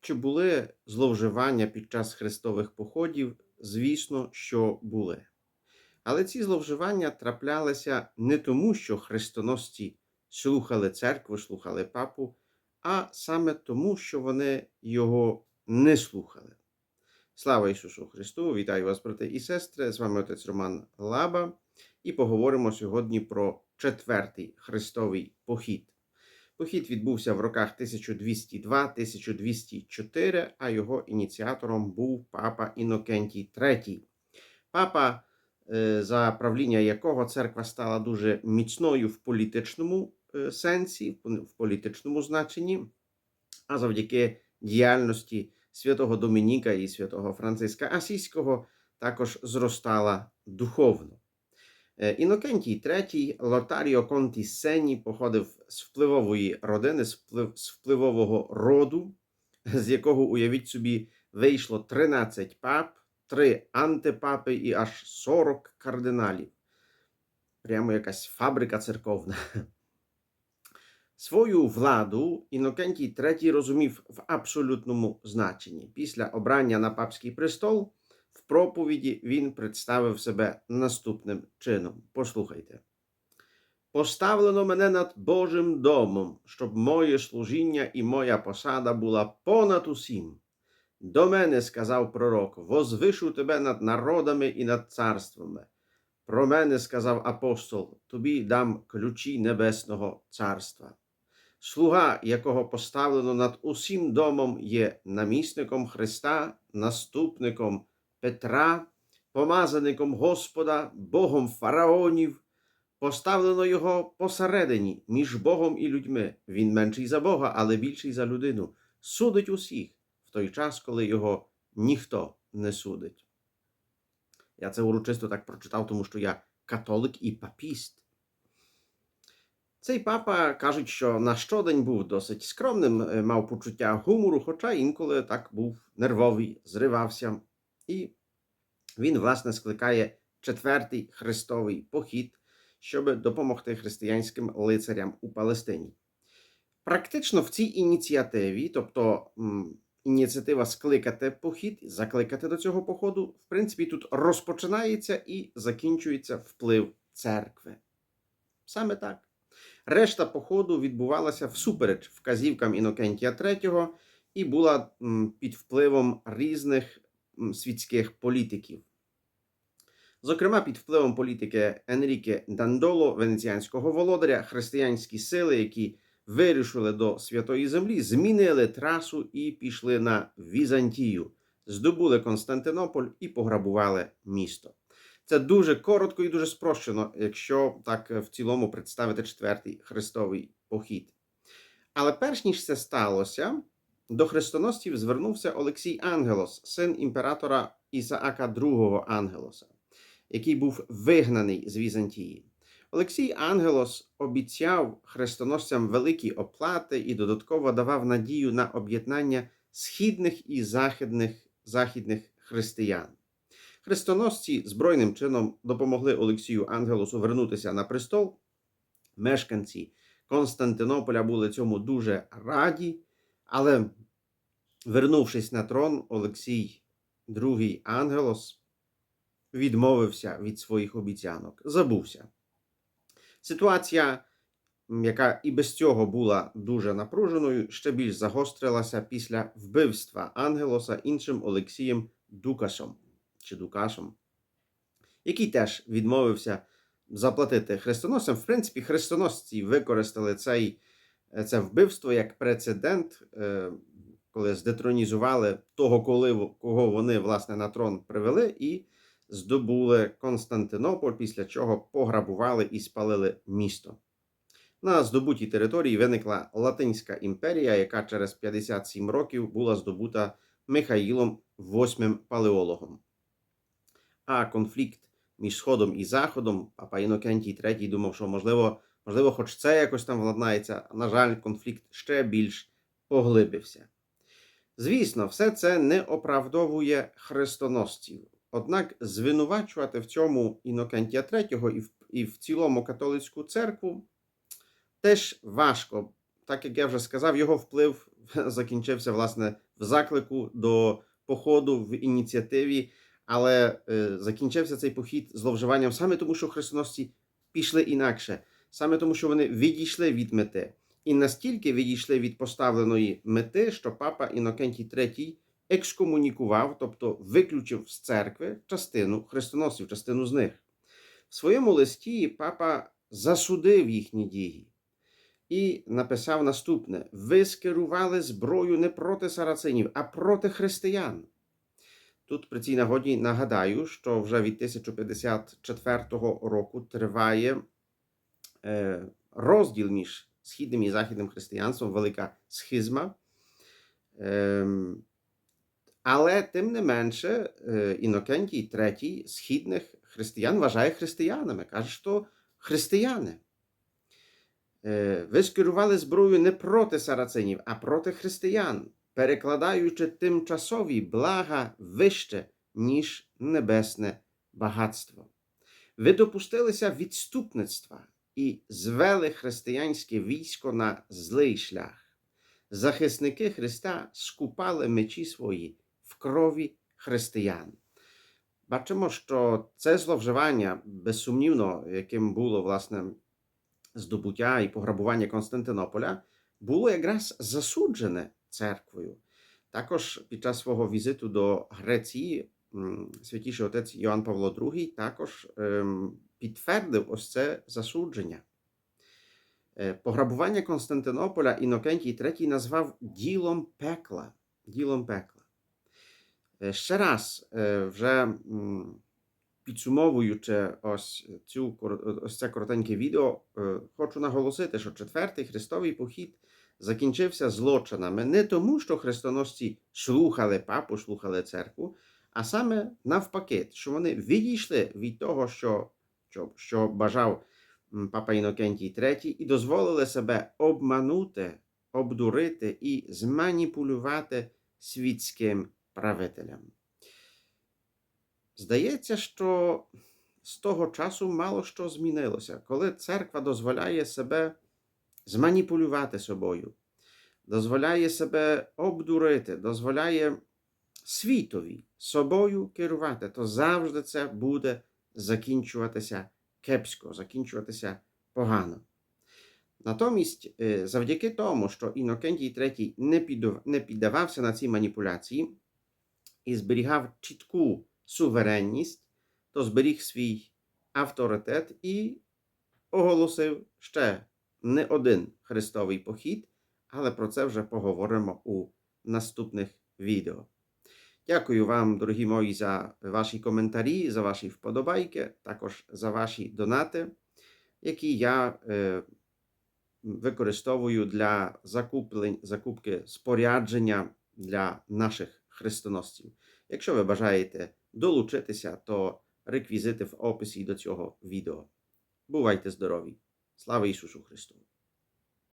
Чи були зловживання під час хрестових походів? Звісно, що були. Але ці зловживання траплялися не тому, що хрестоносці слухали церкву, слухали папу, а саме тому, що вони його не слухали. Слава Ісусу Христу! Вітаю вас, брати і сестри! З вами отець Роман Лаба, і поговоримо сьогодні про четвертий хрестовий похід. Похід відбувся в роках 1202-1204, а його ініціатором був папа Інокентій III. Папа, е, за правління якого церква стала дуже міцною в політичному е, сенсі, в політичному значенні, а завдяки діяльності святого Домініка і святого Франциска Асійського також зростала духовно. Е, Інокентій III Лотаріо Конті Сені походив з впливової родини, з вплив- з впливового роду, з якого, уявіть собі, вийшло 13 пап, 3 антипапи і аж 40 кардиналів. Прямо якась фабрика церковна. Свою владу Інокентій III розумів в абсолютному значенні. Після обрання на папський престол проповіді він представив себе наступним чином. Послухайте. Поставлено мене над Божим домом, щоб моє служіння і моя посада була понад усім. До мене сказав пророк: возвишу тебе над народами і над царствами. Про мене сказав апостол: тобі дам ключі небесного царства. Слуга, якого поставлено над усім домом, є намісником Христа, наступником Петра, помазаником Господа, Богом фараонів. Поставлено його посередині між Богом і людьми. Він менший за Бога, але більший за людину. Судить усіх в той час, коли його ніхто не судить. Я це урочисто так прочитав, тому що я католик і папіст. Цей папа кажуть, що на щодень був досить скромним, е, мав почуття гумору, хоча інколи так був нервовий, зривався. І він, власне, скликає четвертий хрестовий похід, щоб допомогти християнським лицарям у Палестині. Практично в цій ініціативі, тобто ініціатива скликати похід, закликати до цього походу, в принципі, тут розпочинається і закінчується вплив церкви. Саме так. Решта походу відбувалася всупереч вказівкам Інокентія III і була під впливом різних світських політиків. Зокрема, під впливом політики Енріке Дандоло, венеціанського володаря, християнські сили, які вирішили до Святої Землі, змінили трасу і пішли на Візантію, здобули Константинополь і пограбували місто. Це дуже коротко і дуже спрощено, якщо так в цілому представити четвертий хрестовий похід. Але перш ніж це сталося, до хрестоносців звернувся Олексій Ангелос, син імператора Ісаака II Ангелоса, який був вигнаний з Візантії. Олексій Ангелос обіцяв хрестоносцям великі оплати і додатково давав надію на об'єднання східних і західних, західних християн. Хрестоносці збройним чином допомогли Олексію Ангелосу вернутися на престол. Мешканці Константинополя були цьому дуже раді, але, вернувшись на трон, Олексій II Ангелос відмовився від своїх обіцянок, забувся. Ситуація, яка і без цього була дуже напруженою, ще більш загострилася після вбивства Ангелоса іншим Олексієм Дукасом чи Дукашем, який теж відмовився заплатити хрестоносцям. В принципі, хрестоносці використали цей, це вбивство як прецедент, е, коли здетронізували того, коли, кого вони власне на трон привели, і здобули Константинополь, після чого пограбували і спалили місто. На здобутій території виникла Латинська імперія, яка через 57 років була здобута Михаїлом VIII Палеологом. А конфлікт між Сходом і Заходом, папа Інокентій III думав, що можливо, можливо, хоч це якось там владнається. На жаль, конфлікт ще більш поглибився. Звісно, все це не оправдовує хрестоносців. Однак звинувачувати в цьому Інокентія III і в, і в цілому католицьку церкву теж важко, так як я вже сказав, його вплив закінчився власне в заклику до походу в ініціативі, але е, закінчився цей похід зловживанням саме тому, що хрестоносці пішли інакше, саме тому, що вони відійшли від мети. І настільки відійшли від поставленої мети, що папа Інокентій III екскомунікував, тобто виключив з церкви частину хрестоносців, частину з них. В своєму листі папа засудив їхні дії і написав наступне: ви скерували зброю не проти сарацинів, а проти християн. Тут при цій нагоді нагадаю, що вже від 1054 року триває розділ між східним і західним християнством, велика схизма. Ем, але тим не менше, е, Інокентій III східних християн вважає християнами. Каже, що християни. Е, Ви скерували зброю не проти сарацинів, а проти християн, перекладаючи тимчасові блага вище, ніж небесне багатство. Ви допустилися відступництва і звели християнське військо на злий шлях. Захисники Христа скупали мечі свої в крові християн. Бачимо, що це зловживання, безсумнівно, яким було власне здобуття і пограбування Константинополя, було якраз засуджене церквою. Також під час свого візиту до Греції святіший отець Йоанн Павло II також ем, підтвердив ось це засудження. Е, Пограбування Константинополя Інокентій III назвав ділом пекла. Ділом пекла. Е, Ще раз, е, вже підсумовуючи ось, цю, ось це коротеньке відео, хочу наголосити, що четвертий хрестовий похід закінчився злочинами не тому, що хрестоносці слухали папу, слухали церкву, а саме навпаки, що вони відійшли від того, що, що, бажав папа Інокентій III, і дозволили себе обманути, обдурити і зманіпулювати світським правителям. Здається, що з того часу мало що змінилося, коли церква дозволяє себе зманіпулювати собою, дозволяє себе обдурити, дозволяє світові собою керувати, то завжди це буде закінчуватися кепсько, закінчуватися погано. Натомість, е, завдяки тому, що Інокентій III не, піддав- не піддавався на ці маніпуляції і зберігав чітку суверенність, то зберіг свій авторитет і оголосив ще не один хрестовий похід, але про це вже поговоримо у наступних відео. Дякую вам, дорогі мої, за ваші коментарі, за ваші вподобайки, також за ваші донати, які я е, використовую для закуплень, закупки спорядження для наших хрестоносців. Якщо ви бажаєте долучитися, то реквізити в описі до цього відео. Бувайте здорові! Слава Ісусу Христу!